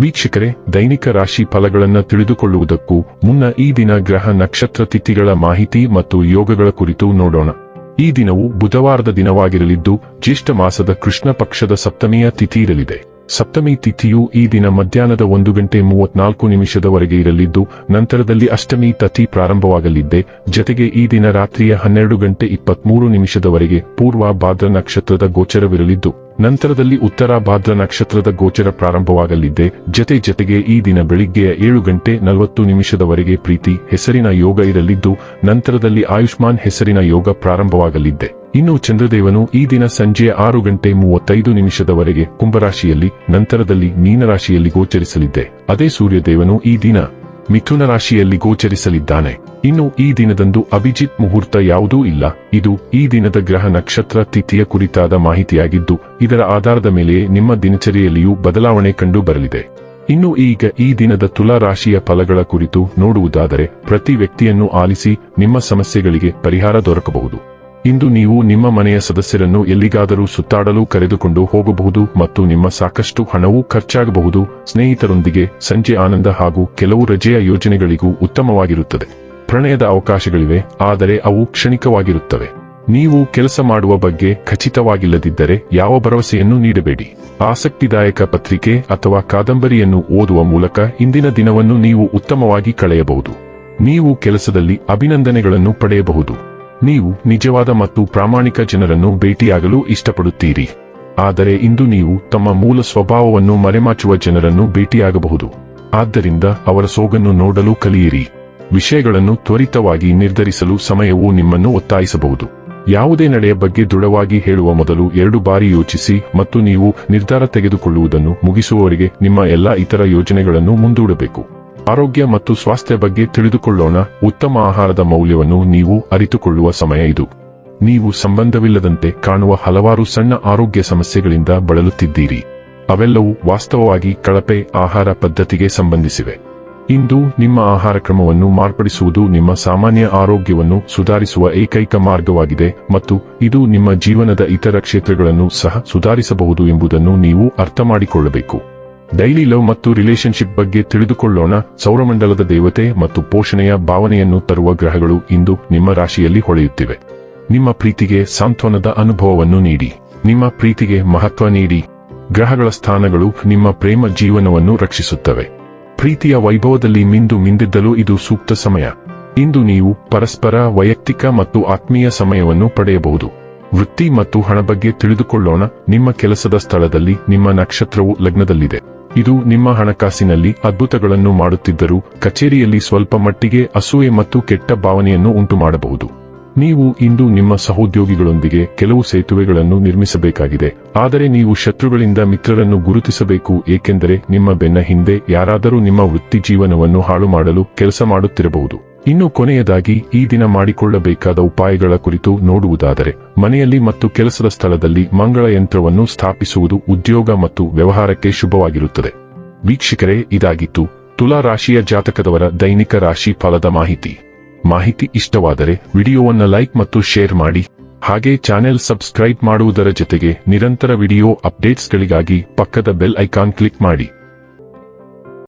ವೀಕ್ಷಕರೇ, ದೈನಿಕ ರಾಶಿ ಫಲಗಳನ್ನು ತಿಳಿದುಕೊಳ್ಳುವುದಕ್ಕೂ ಮುನ್ನ ಈ ದಿನ ಗ್ರಹ ನಕ್ಷತ್ರ ತಿಥಿಗಳ ಮಾಹಿತಿ ಮತ್ತು ಯೋಗಗಳ ಕುರಿತು ನೋಡೋಣ. ಈ ದಿನವು ಬುಧವಾರದ ದಿನವಾಗಿರಲಿದ್ದು, ಜ್ಯೇಷ್ಠ ಮಾಸದ ಕೃಷ್ಣ ಪಕ್ಷದ ಸಪ್ತಮಿಯ ತಿಥಿ ಇರಲಿದೆ. ಸಪ್ತಮಿ ತಿಥಿಯು ಈ ದಿನ ಮಧ್ಯಾಹ್ನದ ಒಂದು ಗಂಟೆ ಮೂವತ್ನಾಲ್ಕು ನಿಮಿಷದವರೆಗೆ ಇರಲಿದ್ದು, ನಂತರದಲ್ಲಿ ಅಷ್ಟಮಿ ತಿಥಿ ಪ್ರಾರಂಭವಾಗಲಿದ್ದೆ. ಜತೆಗೆ ಈ ದಿನ ರಾತ್ರಿಯ ಹನ್ನೆರಡು ಗಂಟೆ ಇಪ್ಪತ್ಮೂರು ನಿಮಿಷದವರೆಗೆ ಪೂರ್ವ ಭಾದ್ರ ನಕ್ಷತ್ರದ ಗೋಚರವಿರಲಿದ್ದು ನಂತರದಲ್ಲಿ ಉತ್ತರ ಭಾದ್ರ ನಕ್ಷತ್ರದ ಗೋಚರ ಪ್ರಾರಂಭವಾಗಲಿದ್ದೆ ಜತೆ ಜತೆಗೆ ಈ ದಿನ ಬೆಳಿಗ್ಗೆಯ ಏಳು ಗಂಟೆ ನಲವತ್ತು ನಿಮಿಷದವರೆಗೆ ಪ್ರೀತಿ, ಹೆಸರಿನ ಯೋಗ ಇರಲಿದ್ದು, ನಂತರದಲ್ಲಿ ಆಯುಷ್ಮಾನ್ ಹೆಸರಿನ ಯೋಗ ಪ್ರಾರಂಭವಾಗಲಿದ್ದೆ ಇನ್ನು ಚಂದ್ರದೇವನು ಈ ದಿನ ಸಂಜೆ ಆರು ಗಂಟೆ ಮೂವತ್ತೈದು ನಿಮಿಷದವರೆಗೆ ಕುಂಭರಾಶಿಯಲ್ಲಿ, ನಂತರದಲ್ಲಿ ಮೀನರಾಶಿಯಲ್ಲಿ ಗೋಚರಿಸಲಿದ್ದೆ ಅದೇ ಸೂರ್ಯದೇವನು ಈ ದಿನ ಮಿಥುನ ರಾಶಿಯಲ್ಲಿ ಗೋಚರಿಸಲಿದ್ದಾನೆ. ಇನ್ನು ಈ ದಿನದಂದು ಅಭಿಜಿತ್ ಮುಹೂರ್ತ ಯಾವುದೂ ಇಲ್ಲ. ಇದು ಈ ದಿನದ ಗ್ರಹ ನಕ್ಷತ್ರ ತಿಥಿಯ ಕುರಿತಾದ ಮಾಹಿತಿಯಾಗಿದ್ದು, ಇದರ ಆಧಾರದ ಮೇಲೆಯೇ ನಿಮ್ಮ ದಿನಚರಿಯಲ್ಲಿಯೂ ಬದಲಾವಣೆ ಕಂಡು ಬರಲಿದೆ. ಇನ್ನು ಈಗ ಈ ದಿನದ ತುಲಾ ರಾಶಿಯ ಫಲಗಳ ಕುರಿತು ನೋಡುವುದಾದರೆ, ಪ್ರತಿ ವ್ಯಕ್ತಿಯನ್ನು ಆಲಿಸಿ ನಿಮ್ಮ ಸಮಸ್ಯೆಗಳಿಗೆ ಪರಿಹಾರ ದೊರಕಬಹುದು. ಇಂದು ನೀವು ನಿಮ್ಮ ಮನೆಯ ಸದಸ್ಯರನ್ನು ಎಲ್ಲಿಗಾದರೂ ಸುತ್ತಾಡಲು ಕರೆದುಕೊಂಡು ಹೋಗಬಹುದು ಮತ್ತು ನಿಮ್ಮ ಸಾಕಷ್ಟು ಹಣವೂ ಖರ್ಚಾಗಬಹುದು. ಸ್ನೇಹಿತರೊಂದಿಗೆ ಸಂಜೆ ಆನಂದ ಹಾಗೂ ಕೆಲವು ರಜೆಯ ಯೋಜನೆಗಳಿಗೂ ಉತ್ತಮವಾಗಿರುತ್ತದೆ. ಪ್ರಣಯದ ಅವಕಾಶಗಳಿವೆ, ಆದರೆ ಅವು ಕ್ಷಣಿಕವಾಗಿರುತ್ತವೆ. ನೀವು ಕೆಲಸ ಮಾಡುವ ಬಗ್ಗೆ ಖಚಿತವಾಗಿಲ್ಲದಿದ್ದರೆ ಯಾವ ಭರವಸೆಯನ್ನು ನೀಡಬೇಡಿ. ಆಸಕ್ತಿದಾಯಕ ಪತ್ರಿಕೆ ಅಥವಾ ಕಾದಂಬರಿಯನ್ನು ಓದುವ ಮೂಲಕ ಇಂದಿನ ದಿನವನ್ನು ನೀವು ಉತ್ತಮವಾಗಿ ಕಳೆಯಬಹುದು. ನೀವು ಕೆಲಸದಲ್ಲಿ ಅಭಿನಂದನೆಗಳನ್ನು ಪಡೆಯಬಹುದು. ನೀವು ನಿಜವಾದ ಮತ್ತು ಪ್ರಾಮಾಣಿಕ ಜನರನ್ನು ಭೇಟಿಯಾಗಲು ಇಷ್ಟಪಡುತ್ತೀರಿ. ಆದರೆ ಇಂದು ನೀವು ತಮ್ಮ ಮೂಲ ಸ್ವಭಾವವನ್ನು ಮರೆಮಾಚುವ ಜನರನ್ನು ಭೇಟಿಯಾಗಬಹುದು. ಆದ್ದರಿಂದ ಅವರ ಸೋಗನ್ನು ನೋಡಲು ಕಲಿಯಿರಿ. ವಿಷಯಗಳನ್ನು ತ್ವರಿತವಾಗಿ ನಿರ್ಧರಿಸಲು ಸಮಯವು ನಿಮ್ಮನ್ನು ಒತ್ತಾಯಿಸಬಹುದು. ಯಾವುದೇ ನಡೆಯ ಬಗ್ಗೆ ದೃಢವಾಗಿ ಹೇಳುವ ಮೊದಲು ಎರಡು ಬಾರಿ ಯೋಚಿಸಿ ಮತ್ತು ನೀವು ನಿರ್ಧಾರ ತೆಗೆದುಕೊಳ್ಳುವುದನ್ನು ಮುಗಿಸುವವರೆಗೆ ನಿಮ್ಮ ಎಲ್ಲಾ ಇತರ ಯೋಜನೆಗಳನ್ನು ಮುಂದೂಡಬೇಕು. ಆರೋಗ್ಯ ಮತ್ತು ಸ್ವಾಸ್ಥ್ಯ ಬಗ್ಗೆ ತಿಳಿದುಕೊಳ್ಳೋಣ. ಉತ್ತಮ ಆಹಾರದ ಮೌಲ್ಯವನ್ನು ನೀವು ಅರಿತುಕೊಳ್ಳುವ ಸಮಯ ಇದು. ನೀವು ಸಂಬಂಧವಿಲ್ಲದಂತೆ ಕಾಣುವ ಹಲವಾರು ಸಣ್ಣ ಆರೋಗ್ಯ ಸಮಸ್ಯೆಗಳಿಂದ ಬಳಲುತ್ತಿದ್ದೀರಿ. ಅವೆಲ್ಲವೂ ವಾಸ್ತವವಾಗಿ ಕಳಪೆ ಆಹಾರ ಪದ್ಧತಿಗೆ ಸಂಬಂಧಿಸಿವೆ. ಇಂದು ನಿಮ್ಮ ಆಹಾರ ಕ್ರಮವನ್ನು ಮಾರ್ಪಡಿಸುವುದು ನಿಮ್ಮ ಸಾಮಾನ್ಯ ಆರೋಗ್ಯವನ್ನು ಸುಧಾರಿಸುವ ಏಕೈಕ ಮಾರ್ಗವಾಗಿದೆ ಮತ್ತು ಇದು ನಿಮ್ಮ ಜೀವನದ ಇತರ ಕ್ಷೇತ್ರಗಳನ್ನು ಸಹ ಸುಧಾರಿಸಬಹುದು ಎಂಬುದನ್ನು ನೀವು ಅರ್ಥಮಾಡಿಕೊಳ್ಳಬೇಕು. ಡೈಲಿ ಲವ್ ಮತ್ತು ರಿಲೇಶನ್ಶಿಪ್ ಬಗ್ಗೆ ತಿಳಿದುಕೊಳ್ಳೋಣ. ಸೌರಮಂಡಲದ ದೇವತೆ ಮತ್ತು ಪೋಷಣೆಯ ಭಾವನೆಯನ್ನು ತರುವ ಗ್ರಹಗಳು ಇಂದು ನಿಮ್ಮ ರಾಶಿಯಲ್ಲಿ ಹೊಳೆಯುತ್ತಿವೆ. ನಿಮ್ಮ ಪ್ರೀತಿಗೆ ಸಾಂತ್ವನದ ಅನುಭವವನ್ನು ನೀಡಿ. ನಿಮ್ಮ ಪ್ರೀತಿಗೆ ಮಹತ್ವ ನೀಡಿ. ಗ್ರಹಗಳ ಸ್ಥಾನಗಳು ನಿಮ್ಮ ಪ್ರೇಮ ಜೀವನವನ್ನು ರಕ್ಷಿಸುತ್ತವೆ. ಪ್ರೀತಿಯ ವೈಭವದಲ್ಲಿ ಮಿಂದು ಮಿಂದಿದ್ದಲು ಇದು ಸೂಕ್ತ ಸಮಯ. ಇಂದು ನೀವು ಪರಸ್ಪರ ವೈಯಕ್ತಿಕ ಮತ್ತು ಆತ್ಮೀಯ ಸಮಯವನ್ನು ಪಡೆಯಬಹುದು. ವೃತ್ತಿ ಮತ್ತು ಹಣ ಬಗ್ಗೆ ತಿಳಿದುಕೊಳ್ಳೋಣ. ನಿಮ್ಮ ಕೆಲಸದ ಸ್ಥಳದಲ್ಲಿ ನಿಮ್ಮ ನಕ್ಷತ್ರವು ಲಗ್ನದಲ್ಲಿದೆ. ಇದು ನಿಮ್ಮ ಹಣಕಾಸಿನಲ್ಲಿ ಅದ್ಭುತಗಳನ್ನು ಮಾಡುತ್ತಿದ್ದರೂ ಕಚೇರಿಯಲ್ಲಿ ಸ್ವಲ್ಪ ಮಟ್ಟಿಗೆ ಅಸೂಯೆ ಮತ್ತು ಕೆಟ್ಟ ಭಾವನೆಯನ್ನು ಉಂಟು ಮಾಡಬಹುದು ನೀವು ಇಂದು ನಿಮ್ಮ ಸಹೋದ್ಯೋಗಿಗಳೊಂದಿಗೆ ಕೆಲವು ಸೇತುವೆಗಳನ್ನು ನಿರ್ಮಿಸಬೇಕಾಗಿದೆ. ಆದರೆ ನೀವು ಶತ್ರುಗಳಿಂದ ಮಿತ್ರರನ್ನು ಗುರುತಿಸಬೇಕು, ಏಕೆಂದರೆ ನಿಮ್ಮ ಬೆನ್ನ ಹಿಂದೆ ಯಾರಾದರೂ ನಿಮ್ಮ ವೃತ್ತಿ ಜೀವನವನ್ನು ಹಾಳು ಮಾಡಲು ಕೆಲಸ ಮಾಡುತ್ತಿರಬಹುದು. ಇನ್ನು ಕೊನೆಯದಾಗಿ ಈ ದಿನ ಮಾಡಿಕೊಳ್ಳಬೇಕಾದ ಉಪಾಯಗಳ ಕುರಿತು ನೋಡುವುದಾದರೆ, ಮನೆಯಲ್ಲಿ ಮತ್ತು ಕೆಲಸದ ಸ್ಥಳದಲ್ಲಿ ಮಂಗಳ ಯಂತ್ರವನ್ನು ಸ್ಥಾಪಿಸುವುದು ಉದ್ಯೋಗ ಮತ್ತು ವ್ಯವಹಾರಕ್ಕೆ ಶುಭವಾಗಿರುತ್ತದೆ. ವೀಕ್ಷಕರೇ, ಇದಾಗಿತ್ತು ತುಲಾ ರಾಶಿಯ ಜಾತಕದವರ ದೈನಿಕ ರಾಶಿ ಫಲದ ಮಾಹಿತಿ. ಮಾಹಿತಿ ಇಷ್ಟವಾದರೆ ವಿಡಿಯೋವನ್ನು ಲೈಕ್ ಮತ್ತು ಶೇರ್ ಮಾಡಿ, ಹಾಗೆ ಚಾನೆಲ್ ಸಬ್ಸ್ಕ್ರೈಬ್ ಮಾಡುವುದರ ಜೊತೆಗೆ ನಿರಂತರ ವಿಡಿಯೋ ಅಪ್ಡೇಟ್ಸ್ಗಳಿಗಾಗಿ ಪಕ್ಕದ ಬೆಲ್ ಐಕಾನ್ ಕ್ಲಿಕ್ ಮಾಡಿ.